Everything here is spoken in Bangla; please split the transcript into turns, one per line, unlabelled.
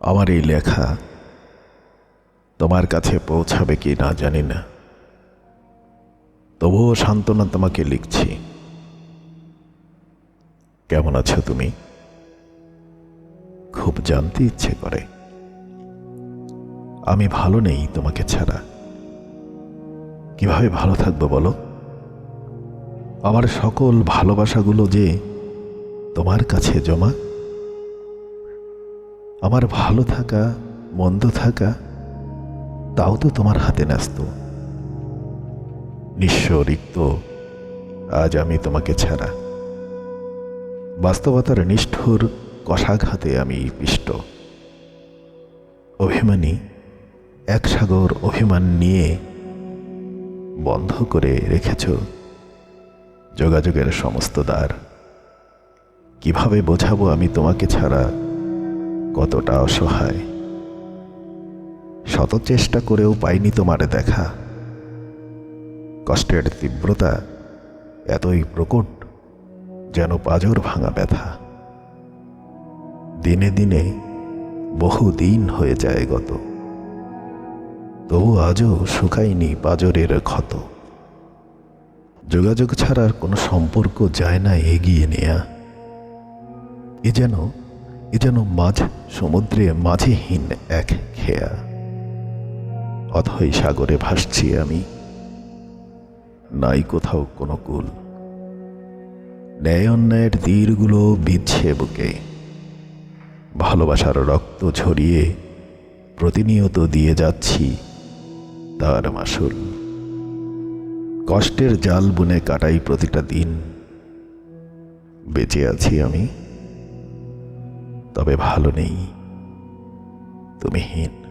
আমার এই লেখা তোমার কাছে পৌঁছাবে কি না জানি না। তবুও সান্ত্বনা তোমাকে লিখছি। কেমন আছো তুমি? খুব জানতে ইচ্ছে করে। আমি ভালো নেই তোমাকে ছাড়া। কীভাবে ভালো থাকব বলো? আমার সকল ভালোবাসাগুলো যে তোমার কাছে জমা আমার ভালো থাকা, মন্দ থাকা, তাও তো তোমার হাতে ন্যস্ত। নিঃস্ব রিক্ত আজ আমি তোমাকে ছাড়া। বাস্তবতার নিষ্ঠুর কষাঘাতে আমি পিষ্ট। অভিমানী, এক সাগর অভিমান নিয়ে বন্ধ করে রেখেছ যোগাযোগের সমস্ত দ্বার। কীভাবে বোঝাবো আমি তোমাকে ছাড়া? কতটা অসহায়। শত চেষ্টা করেও পাইনি তোমার দেখা। কষ্টের তীব্রতা এতই প্রকট যেন পাজর ভাঙা ব্যথা। দিনে দিনে বহু দিন হয়ে যায় গত। তবু আজও শুকায়নি পাজরের ক্ষত। যোগাযোগ ছাড়ার কোনো সম্পর্ক যায় না এগিয়ে নেয়া। এ যেন যেন মাঝ সমুদ্রে মাঝেহীন এক খেয়া। অথই সাগরে ভাসছি আমি। নাই কোথাও কোনো কুল। ন্যায় অন্যায়ের তীরগুলো বিচ্ছে বুকে। ভালোবাসার রক্ত ঝরিয়ে প্রতিনিয়ত দিয়ে যাচ্ছি তার মাসুল কষ্টের জাল বুনে কাটাই প্রতিটা দিন। বেঁচে আছি আমি। তবে ভালো নেই। তুমি হীন।